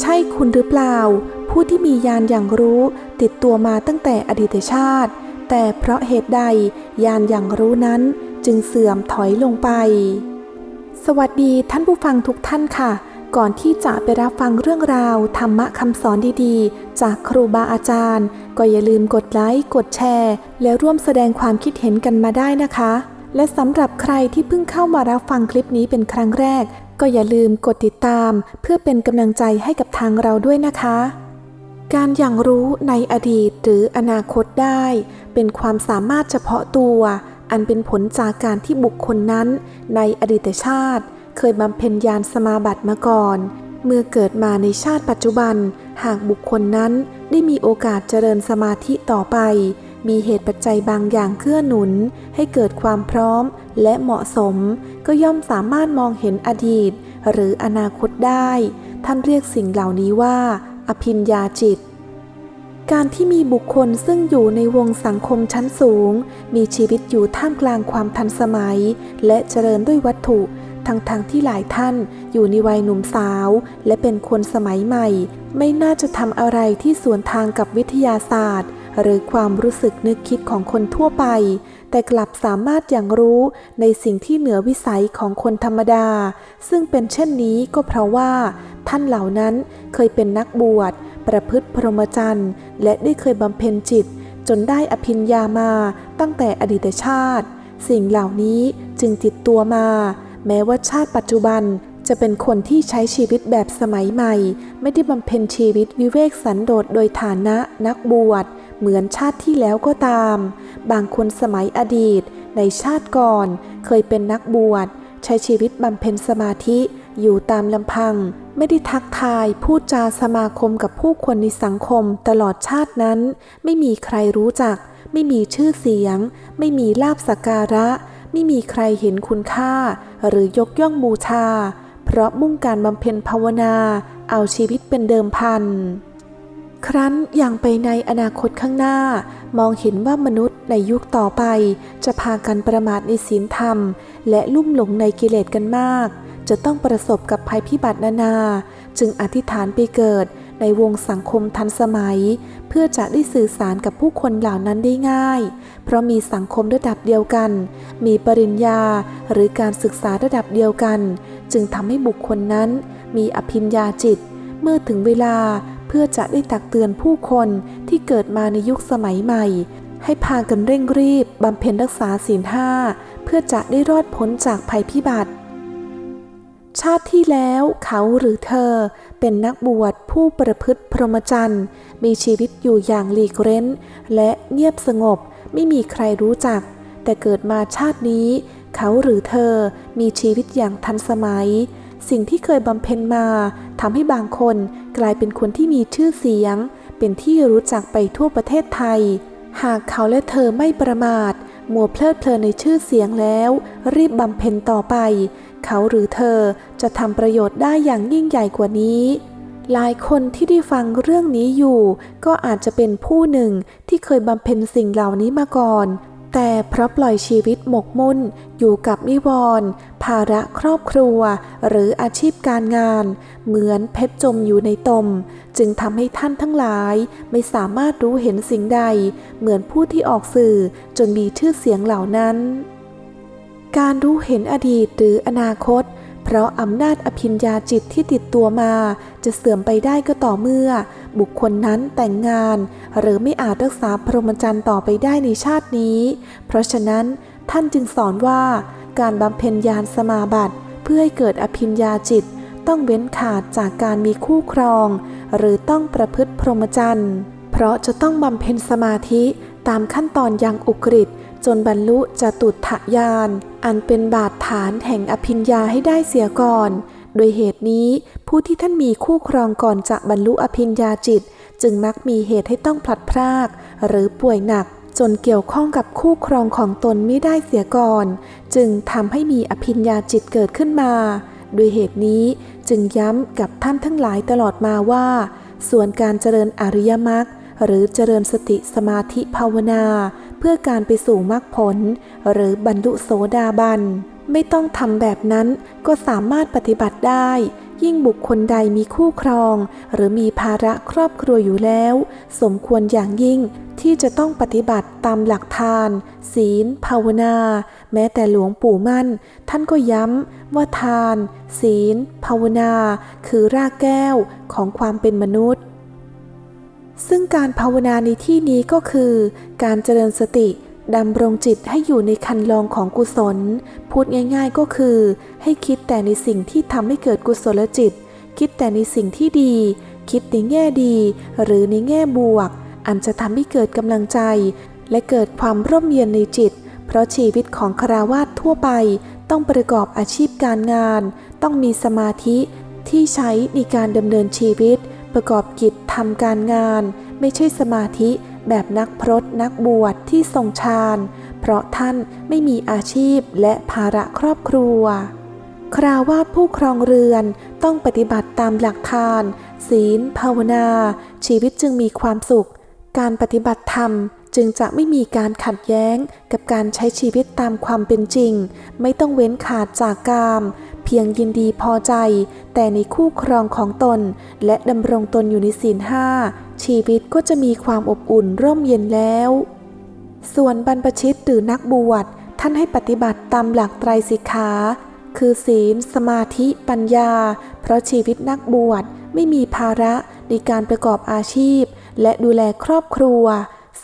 ใช่คุณหรือเปล่า ผู้ที่มียานอย่างรู้ติดตัวมาตั้งแต่อดีตชาติ แต่เพราะเหตุใดยานอย่างรู้นั้นจึงเสื่อมถอยลงไป สวัสดีท่านผู้ฟังทุกท่านค่ะ ก่อนที่จะไปรับฟังเรื่องราว ธรรมะคำสอนดีๆ จากครูบาอาจารย์ ก็อย่าลืมกดไลค์กดแชร์ และร่วมแสดงความคิดเห็นกันมาได้นะคะและสำหรับใครที่เพิ่งเข้ามารับฟังคลิปนี้เป็นครั้งแรก ก็อย่าลืมกดติดตามเพื่อเป็นกำลังใจให้กับทางเราด้วยนะคะ การอย่างรู้ในอดีตหรืออนาคตได้ เป็นความสามารถเฉพาะตัว อันเป็นผลจากการที่บุคคลนั้น ในอดีตชาติ เคยบำเพ็ญญาณสมาบัติมาก่อน เมื่อเกิดมาในชาติปัจจุบัน หากบุคคลนั้นได้มีโอกาสเจริญสมาธิต่อไป มีเหตุปัจจัยบางอย่างเกื้อหนุน ให้เกิดความพร้อม และเหมาะสมก็ย่อมสามารถมองเห็นอดีต หรืออนาคตได้ ท่านเรียกสิ่งเหล่านี้ว่า อภิญญาจิต การที่มีบุคคลซึ่งอยู่ในวงสังคมชั้นสูง มีชีวิตอยู่ท่ามกลางความทันสมัย และเจริญด้วยวัตถุทั้งๆทที่หลายท่านอยู่ในวัยหนุ่มสาว และเป็นคนสมัยใหม่ ไม่น่าจะทำอะไรที่สวนทางกับวิทยาศาสตร์ หรือความรู้สึกนึกคิดของคนทั่วไป แต่กลับสามารถอย่างรู้ในสิ่งที่เหนือวิสัยของคนธรรมดา ซึ่งเป็นเช่นนี้ก็เพราะว่า ท่านเหล่านั้นเคยเป็นนักบวช ประพฤติพรหมจรรย์และได้เคยบำเพ็ญจิต จนได้อภิญญามาตั้งแต่อดีตชาติ สิ่งเหล่านี้จึงติดตัวมา แม้ว่าชาติปัจจุบันจะเป็นคนที่ใช้ชีวิตแบบสมัยใหม่ ไม่ได้บำเพ็ญชีวิตวิเวกสันโดษโดยฐานะนักบวช เหมือนชาติที่แล้วก็ตาม บางคนสมัยอดีต ในชาติก่อนเคยเป็นนักบวช ใช้ชีวิตบำเพ็ญสมาธิอยู่ตามลำพัง ไม่ได้ทักทายพูดจาสมาคมกับผู้คนในสังคมตลอดชาตินั้น ไม่มีใครรู้จัก ไม่มีชื่อเสียง ไม่มีลาบสักการะ ไม่มีใครเห็นคุณค่า หรือยกย่องบูชา เพราะมุ่งการบำเพ็ญภาวนา เอาชีวิตเป็นเดิมพัน ครั้นอย่างไปในอนาคตข้างหน้า มองเห็นว่ามนุษย์ในยุคต่อไป จะพากันประมาทในศีลธรรม และลุ่มหลงในกิเลสกันมาก จะต้องประสบกับภัยพิบัตินานา จึงอธิษฐานไปเกิดในวงสังคมทันสมัย เพื่อจะได้สื่อสารกับผู้คนเหล่านั้นได้ง่าย เพราะมีสังคมระดับเดียวกัน มีปริญญาหรือการศึกษาระดับเดียวกัน จึงทำให้บุคคลนั้น มีอภิญญาจิต เมื่อถึงเวลา เพื่อจะได้ตักเตือนผู้คนที่เกิดมาในยุคสมัยใหม่ ให้พากันเร่งรีบบำเพ็ญรักษาศีลห้าเพื่อจะได้รอดพ้นจากภัยพิบัติ ชาติที่แล้วเขาหรือเธอเป็นนักบวชผู้ประพฤติพรหมจรรย์มีชีวิตอยู่อย่างหลีกเร้น และเงียบสงบไม่มีใครรู้จัก แต่เกิดมาชาตินี้ เขาหรือเธอมีชีวิตอย่างทันสมัย สิ่งที่เคยบำเพ็ญมาทำให้บางคนกลายเป็นคนที่มีชื่อเสียง เป็นที่รู้จักไปทั่วประเทศไทย หากเขาและเธอไม่ประมาท มัวเพลิดเพลินในชื่อเสียงแล้ว รีบบำเพ็ญต่อไป เขาหรือเธอจะทำประโยชน์ได้อย่างยิ่งใหญ่กว่านี้หลายคนที่ได้ฟังเรื่องนี้อยู่ ก็อาจจะเป็นผู้หนึ่งที่เคยบำเพ็ญสิ่งเหล่านี้มาก่อน แต่เพราะปล่อยชีวิตหมกมุ่นอยู่กับนิวรณ์ภาระครอบครัว หรืออาชีพการงาน เหมือนเพชรจมอยู่ในตม จึงทำให้ท่านทั้งหลายไม่สามารถรู้เห็นสิ่งใด เหมือนผู้ที่ออกสื่อจนมีชื่อเสียงเหล่านั้น การรู้เห็นอดีตหรืออนาคต เพราะอำนาจอภิญญาจิตที่ติดตัวมา จะเสื่อมไปได้ก็ต่อเมื่อ บุคคลนั้นแต่งงาน หรือไม่อาจรักษาพรหมจรรย์ต่อไปได้ในชาตินี้ เพราะฉะนั้นท่านจึงสอนว่าการบำเพ็ญญาณสมาบัติ เพื่อให้เกิดอภิญญาจิต ต้องเว้นขาดจากการมีคู่ครอง หรือต้องประพฤติพรหมจรรย์เพราะจะต้องบำเพ็ญสมาธิตามขั้นตอนอย่างอุกฤษ จนบรรลุจตุถยานอันเป็นบาดฐานแห่งอภิญญาให้ได้เสียก่อน โดยเหตุนี้ผู้ที่ท่านมีคู่ครองก่อนจะบรรลุอภิญญาจิต จึงมักมีเหตุให้ต้องพลัดพราก หรือป่วยหนักจนเกี่ยวข้องกับคู่ครองของตนไม่ได้เสียก่อน จึงทำให้มีอภิญญาจิตเกิดขึ้นมา โดยเหตุนี้จึงย้ำกับท่านทั้งหลายตลอดมาว่า ส่วนการเจริญอริยมรรคหรือเจริญสติสมาธิภาวนา เพื่อการไปสู่มรรคผล หรือบรรลุโสดาบัน ไม่ต้องทำแบบนั้นก็สามารถปฏิบัติได้ ยิ่งบุคคลใดมีคู่ครอง หรือมีภาระครอบครัวอยู่แล้ว สมควรอย่างยิ่งที่จะต้องปฏิบัติตามหลักทาน ศีล ภาวนา แม้แต่หลวงปู่มั่น ท่านก็ย้ำว่าทาน ศีล ภาวนา คือรากแก้วของความเป็นมนุษย์ ซึ่งการภาวนาในที่นี้ก็คือ การเจริญสติดำรงจิตให้อยู่ในคันลองของกุศล พูดง่ายๆก็คือ ให้คิดแต่ในสิ่งที่ทำให้เกิดกุศลจิต คิดแต่ในสิ่งที่ดี คิดในแง่ดี หรือในแง่บวก อันจะทำให้เกิดกำลังใจ และเกิดความร่มเย็นในจิต เพราะชีวิตของคราวาสทั่วไป ต้องประกอบอาชีพการงาน ต้องมีสมาธิที่ใช้ในการดำเนินชีวิต ประกอบกิจทำการงาน ไม่ใช่สมาธิแบบนักพรตนักบวชที่ทรงฌานเพราะท่านไม่มีอาชีพและภาระครอบครัว คราวาสผู้ครองเรือนต้องปฏิบัติตามหลักทาน ศีล ภาวนา ชีวิตจึงมีความสุข การปฏิบัติธรรมจึงจะไม่มีการขัดแย้งกับการใช้ชีวิตตามความเป็นจริง ไม่ต้องเว้นขาดจากกาม เพียงยินดีพอใจ แต่ในคู่ครองของตน และดำรงตนอยู่ในศีลห้าชีวิตก็จะมีความอบอุ่นร่มเย็นแล้ว ส่วนบรรพชิตหรือนักบวชท่านให้ปฏิบัติตามหลักไตรสิกขาคือศีล สมาธิ ปัญญา เพราะชีวิตนักบวชไม่มีภาระในการประกอบอาชีพ และดูแลครอบครัว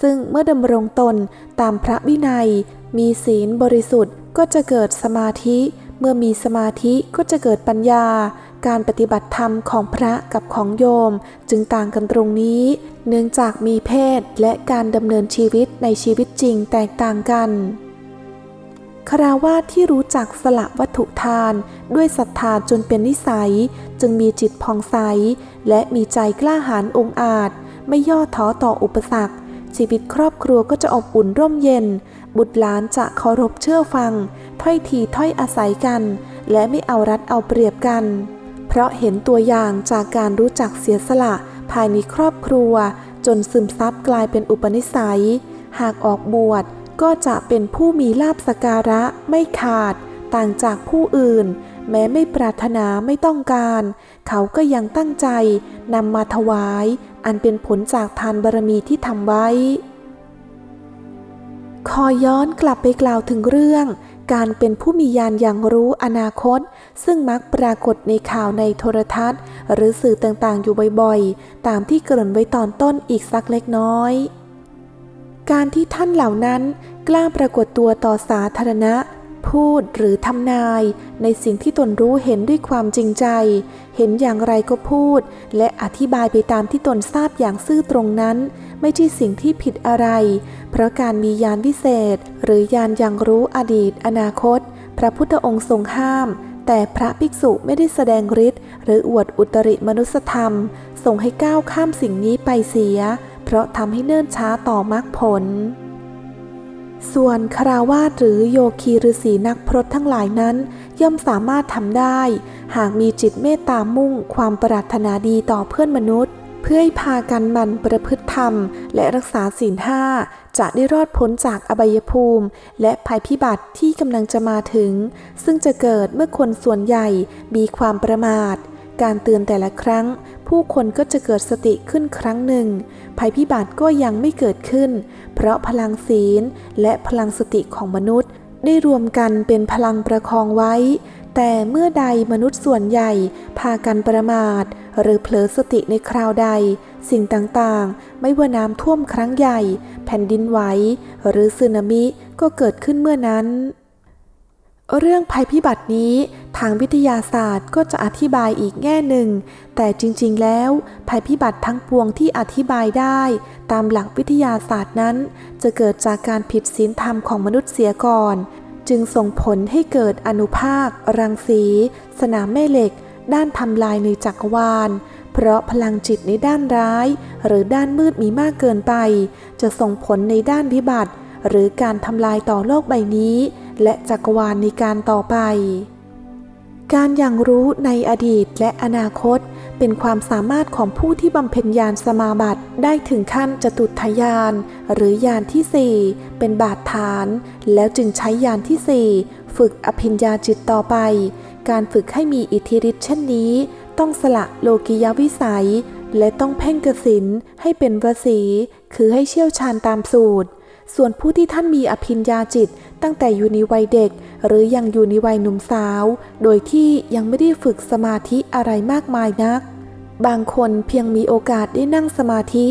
ซึ่งเมื่อดำรงตนตามพระวินัย มีศีลบริสุทธิ์ก็จะเกิดสมาธิ มื่อมีสมาธิก็จะเกิดปัญญา การปฏิบัติธรรมของพระกับของโยม จึงต่างกันตรงนี้ เนื่องจากมีเพศและการดำเนินชีวิตในชีวิตจริงแตกต่างกันคราวาสที่รู้จักสละวัตถุทาน ด้วยศรัทธาจนเป็นนิสัย จึงมีจิตผ่องใส และมีใจกล้าหาญองอาจ ไม่ย่อท้อต่ออุปสรรค ชีวิตครอบครัวก็จะอบอุ่นร่มเย็น บุตรหลานจะเคารพเชื่อฟัง ถ้อยทีถ้อยอาศัยกัน และไม่เอารัดเอาเปรียบกัน เพราะเห็นตัวอย่างจากการรู้จักเสียสละภายในครอบครัว จนซึมซับกลายเป็นอุปนิสัย หากออกบวชก็จะเป็นผู้มีลาบสการะไม่ขาด ต่างจากผู้อื่น แม้ไม่ปรารถนาไม่ต้องการ เขาก็ยังตั้งใจนำมาถวาย อันเป็นผลจากทานบารมีที่ทำไว้ ขอย้อนกลับไปกล่าวถึงเรื่อง การเป็นผู้มีญาณอย่างรู้อนาคต ซึ่งมักปรากฏในข่าวในโทรทัศน์ หรือสื่อต่างๆ อยู่บ่อยๆ ตามที่เกริ่นไว้ตอนต้นอีกสักเล็กน้อย การที่ท่านเหล่านั้นกล้าปรากฏตัวต่อสาธารณะ พูดหรือทำนาย ในสิ่งที่ตนรู้เห็นด้วยความจริงใจ เห็นอย่างไรก็พูด และอธิบายไปตามที่ตนทราบอย่างซื่อตรงนั้น ไม่ใช่สิ่งที่ผิดอะไร เพราะการมียานวิเศษ หรือยานยังรู้อดีต อนาคต พระพุทธองค์ทรงห้าม แต่พระภิกษุไม่ได้แสดงฤทธิ์หรืออวดอุตริมนุสธรรม ส่งให้ก้าวข้ามสิ่งนี้ไปเสีย เพราะทำให้เนิ่นช้าต่อมรรคผล ส่วนคราวาสหรือโยคีฤาษีนักพรตทั้งหลายนั้น ย่อมสามารถทำได้ หากมีจิตเมตตามุ่งความปรารถนาดีต่อเพื่อนมนุษย์ เพื่อให้พากันมันประพฤติธรรม และรักษาศีลห้าจะได้รอดพ้นจากอบายภูมิ และภัยพิบัติที่กำลังจะมาถึง ซึ่งจะเกิดเมื่อคนส่วนใหญ่มีความประมาท การเตือนแต่ละครั้ง ผู้คนก็จะเกิดสติขึ้นครั้งหนึ่ง ภัยพิบัติก็ยังไม่เกิดขึ้น เพราะพลังศีลและพลังสติของมนุษย์ ได้รวมกันเป็นพลังประคองไว้ แต่เมื่อใดมนุษย์ส่วนใหญ่พากันประมาท หรือเผลอสติในคราวใด สิ่งต่างๆ ไม่ว่าน้ำท่วมครั้งใหญ่ แผ่นดินไหวหรือสึนามิก็เกิดขึ้นเมื่อนั้น เรื่องภัยพิบัตินี้ทางวิทยาศาสตร์ก็จะอธิบายอีกแง่หนึ่ง แต่จริงๆ แล้ว ภัยพิบัติทั้งปวงที่อธิบายได้ ตามหลักวิทยาศาสตร์นั้น จะเกิดจากการผิดศีลธรรมของมนุษย์เสียก่อน จึงส่งผลให้เกิดอนุภาค รังสี สนามแม่เหล็ก ด้านทำลายในจักรวาล เพราะพลังจิตในด้านร้าย หรือด้านมืดมีมากเกินไป จะส่งผลในด้านวิบัติ หรือการทำลายต่อโลกใบนี้ และจักรวาลในการต่อไป การอย่างรู้ในอดีตและอนาคต เป็นความสามารถของผู้ที่บำเพ็ญญาณสมาบัติได้ถึงขั้นจตุทยานหรือยานที่สี่เป็นบาดฐาน แล้วจึงใช้ยานที่สี่ฝึกอภิญญาจิตต่อไป การฝึกให้มีอิทธิฤทธิ์เช่นนี้ ต้องสละโลกิยวิสัย และต้องเพ่งกสินให้เป็นวสี คือให้เชี่ยวชาญตามสูตรส่วนผู้ที่ท่านมีอภิญญาจิต ตั้งแต่อยู่ในวัยเด็ก หรือยังอยู่ในวัยหนุ่มสาว โดยที่ยังไม่ได้ฝึกสมาธิอะไรมากมายนัก บางคนเพียงมีโอกาสได้นั่งสมาธิ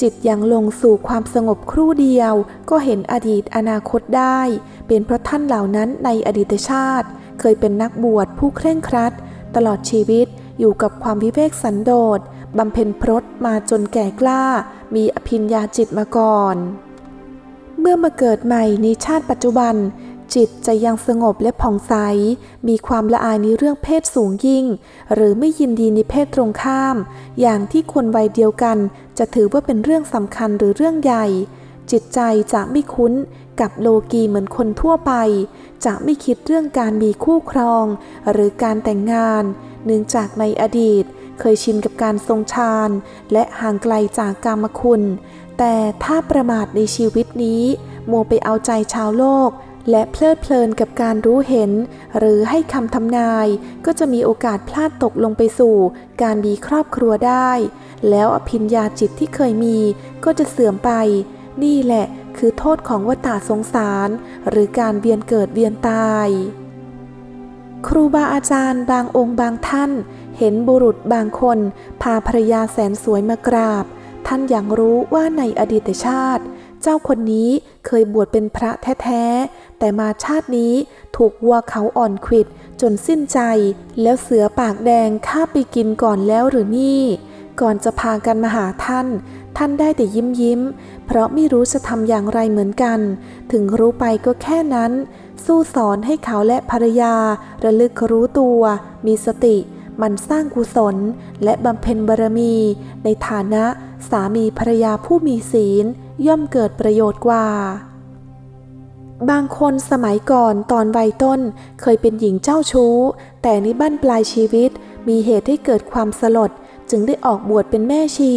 จิตยังลงสู่ความสงบครู่เดียว ก็เห็นอดีตอนาคตได้ เป็นเพราะท่านเหล่านั้นในอดีตชาติ เคยเป็นนักบวชผู้เคร่งครัด ตลอดชีวิตอยู่กับความวิเวกสันโดษบำเพ็ญพรตมาจนแก่กล้า มีอภิญญาจิตมาก่อน เมื่อมาเกิดใหม่ในชาติปัจจุบัน จิตจะยังสงบและผ่องใส มีความละอายในเรื่องเพศสูงยิ่ง หรือไม่ยินดีในเพศตรงข้าม อย่างที่คนวัยเดียวกัน จะถือว่าเป็นเรื่องสำคัญหรือเรื่องใหญ่ จิตใจจะไม่คุ้นกับโลกีเหมือนคนทั่วไป จะไม่คิดเรื่องการมีคู่ครอง หรือการแต่งงาน เนื่องจากในอดีต เคยชินกับการทรงฌานและห่างไกลจากกามคุณ แต่ถ้าประมาทในชีวิตนี้มัวไปเอาใจชาวโลก และเพลิดเพลินกับการรู้เห็น หรือให้คำทำนาย ก็จะมีโอกาสพลาดตกลงไปสู่ การมีครอบครัวได้ แล้วอภิญญาจิตที่เคยมีก็จะเสื่อมไป นี่แหละคือโทษของวัฏฏะสงสาร หรือการเวียนเกิดเวียนตาย ครูบาอาจารย์บางองค์บางท่าน เห็นบุรุษบางคน พาภรยาแสนสวยมากราบ ท่านอย่างรู้ว่าในอดีตชาติ เจ้าคนนี้เคยบวชเป็นพระแท้ๆ แต่มาชาตินี้ถูกวัวเขาอ่อนขิดจนสิ้นใจ แล้วเสือปากแดงฆ่าไปกินก่อนแล้วหรือนี่ ก่อนจะพากันมาหาท่าน ท่านได้แต่ยิ้มยิ้ม เพราะไม่รู้จะทำอย่างไรเหมือนกัน ถึงรู้ไปก็แค่นั้น สู้สอนให้เขาและภรรยา ระลึกรู้ตัว มีสติ มันสร้างกุศล และบำเพ็ญบารมี ในฐานะ สามีภรรยาผู้มีศีลย่อมเกิดประโยชน์กว่า บางคนสมัยก่อนตอนวัยต้นเคยเป็นหญิงเจ้าชู้ แต่ในบ้านปลายชีวิตมีเหตุให้เกิดความสลดจึงได้ออกบวชเป็นแม่ชี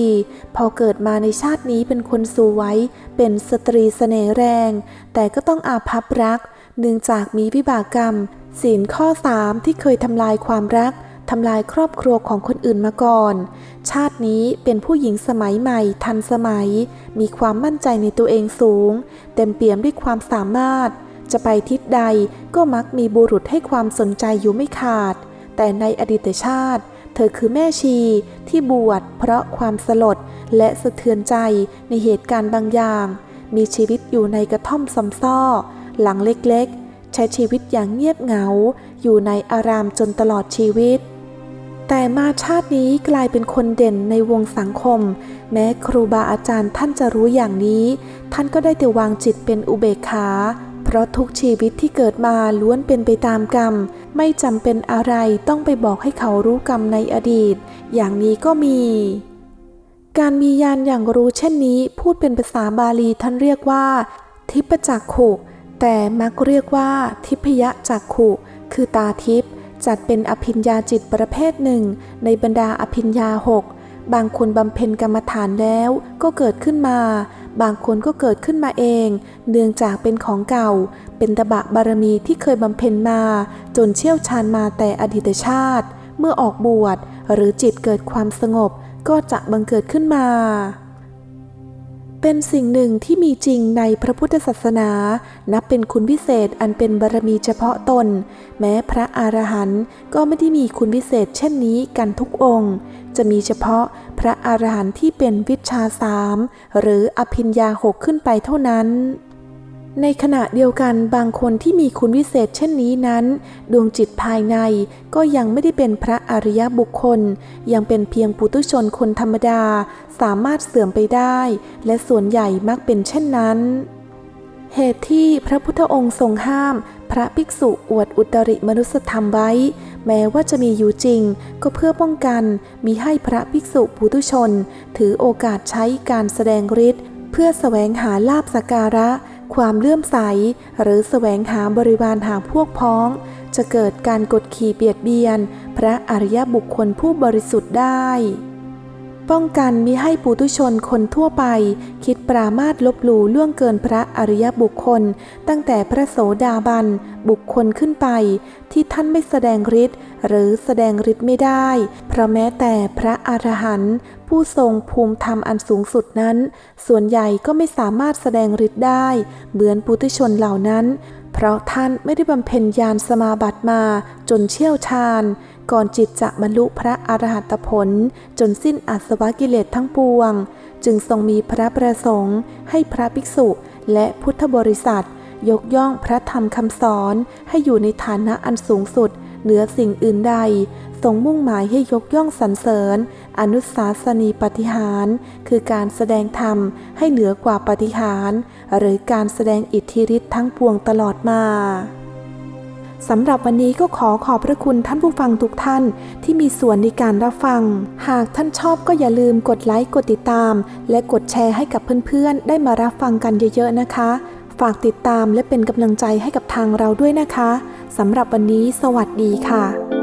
พอเกิดมาในชาตินี้เป็นคนสวย เป็นสตรีเสน่ห์แรง แต่ก็ต้องอาภัพรัก เนื่องจากมีวิบากกรรม ศีลข้อสามที่เคยทำลายความรัก ทำลายครอบครัวของคนอื่นมาก่อน ชาตินี้เป็นผู้หญิงสมัยใหม่ ทันสมัย มีความมั่นใจในตัวเองสูง เต็มเปี่ยมด้วยความสามารถ จะไปทิศใดก็มักมีบุรุษให้ความสนใจอยู่ไม่ขาด แต่ในอดีตชาติ เธอคือแม่ชีที่บวชเพราะความสลดและสะเทือนใจในเหตุการณ์บางอย่าง มีชีวิตอยู่ในกระท่อมซำซ้อ หลังเล็กๆ ใช้ชีวิตอย่างเงียบเหงา อยู่ในอารามจนตลอดชีวิต แต่มาชาตินี้กลายเป็นคนเด่นในวงสังคม แม้ครูบาอาจารย์ท่านจะรู้อย่างนี้ ท่านก็ได้แต่วางจิตเป็นอุเบกขา เพราะทุกชีวิตที่เกิดมาล้วนเป็นไปตามกรรม ไม่จำเป็นอะไรต้องไปบอกให้เขารู้กรรมในอดีต อย่างนี้ก็มี การมียานอย่างรู้เช่นนี้ พูดเป็นภาษาบาลีท่านเรียกว่า ทิพจักขุ แต่มักเรียกว่า ทิพยจักขุ คือตาทิพย์ จัดเป็นอภิญญาจิตประเภทหนึ่ง ในบรรดาอภิญญาหกบางคนบำเพ็ญกรรมฐานแล้วก็เกิดขึ้นมา บางคนก็เกิดขึ้นมาเอง เนื่องจากเป็นของเก่า เป็นตบะบารมีที่เคยบำเพ็ญมา จนเชี่ยวชาญมาแต่อดีตชาติ เมื่อออกบวชหรือจิตเกิดความสงบก็จะบังเกิดขึ้นมา เป็นสิ่งหนึ่งที่มีจริงในพระพุทธศาสนา นับเป็นคุณวิเศษอันเป็นบารมีเฉพาะตน แม้พระอรหันต์ก็ไม่ได้มีคุณวิเศษเช่นนี้กันทุกองค์ จะมีเฉพาะพระอรหันต์ที่เป็นวิชาสามหรืออภิญญาหกขึ้นไปเท่านั้น ในขณะเดียวกันบางคนที่มีคุณวิเศษเช่นนี้นั้น ดวงจิตภายในก็ยังไม่ได้เป็นพระอริยบุคคล ยังเป็นเพียงปุถุชนคนธรรมดา สามารถเสื่อมไปได้ และส่วนใหญ่มักเป็นเช่นนั้น เหตุที่พระพุทธองค์ทรงห้าม พระภิกษุอวดอุตริมนุสธรรมไว้ แม้ว่าจะมีอยู่จริง ก็เพื่อป้องกันมีให้พระภิกษุปุถุชน ถือโอกาสใช้การแสดงฤทธิ์เพื่อแสวงหาลาบสการะ ความเลื่อมใส หรือแสวงหาบริวารหาพวกพ้อง จะเกิดการกดขี่เบียดเบียน พระอริยบุคคลผู้บริสุทธิ์ได้ ป้องกันมิให้ปุถุชนคนทั่วไป คิดปรามาสลบหลู่ล่วงเกินพระอริยบุคคล ตั้งแต่พระโสดาบัน บุคคลขึ้นไป ที่ท่านไม่แสดงฤทธิ์หรือแสดงฤทธิ์ไม่ได้ เพราะแม้แต่พระอรหันต์ ผู้ทรงภูมิธรรมอันสูงสุดนั้น ส่วนใหญ่ก็ไม่สามารถแสดงฤทธิ์ได้เหมือนปุถุชนเหล่านั้น เพราะท่านไม่ได้บำเพ็ญญาณสมาบัติมาจนเชี่ยวชาญ ก่อนจิตจะบรรลุพระอรหัตผล จนสิ้นอาสวะกิเลสทั้งปวง จึงทรงมีพระประสงค์ ให้พระภิกษุและพุทธบริษัท ยกย่องพระธรรมคำสอนให้อยู่ในฐานะอันสูงสุดเหนือสิ่งอื่นใด ทรงมุ่งหมายให้ยกย่องสรรเสริญ อนุสาสนีปฏิหาร คือการแสดงธรรมให้เหนือกว่าปฏิหาร หรือการแสดงอิทธิฤทธิ์ทั้งปวงตลอดมาสำหรับวันนี้ก็ขอขอบพระคุณท่านผู้ฟังทุกท่านที่มีส่วนในการรับฟัง หากท่านชอบก็อย่าลืมกดไลค์กดติดตาม และกดแชร์ให้กับเพื่อนๆ ได้มารับฟังกันเยอะๆนะคะ ฝากติดตามและเป็นกำลังใจให้กับทางเราด้วยนะคะสำหรับวันนี้สวัสดีค่ะ